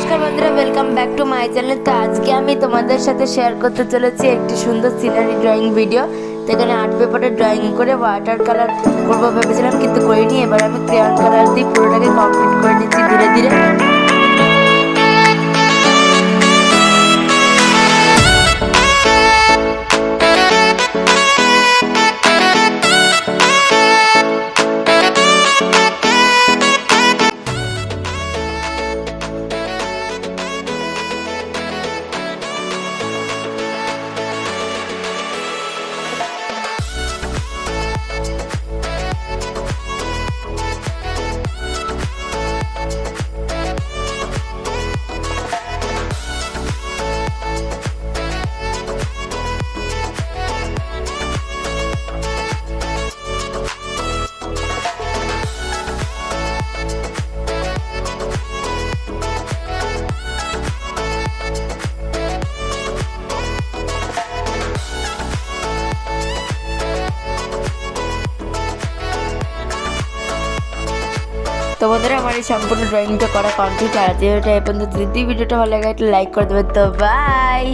নমস্কার বন্ধুরা welcome back to my channel তো আজকে আমি তোমাদের সাথে শেয়ার করতে চলেছি একটি সুন্দর সিনারি ড্রয়িং ভিডিও তো এখানে আর্ট পেপারে ড্রয়িং করে ওয়াটার কালার করব ভেবেছিলাম, কিন্তু করিনি। এবার আমি ক্রেয়ন কালার দিয়ে পুরোটাকে কমপ্লিট তো বন্ধুরা, আমার এই সম্পূর্ণ ড্রয়িংটা করা কমপ্লিট আর যেহেতু এই পর্যন্ত যদি ভিডিওটা ভালো লাগে, একটা লাইক করে দেবে। তো বাই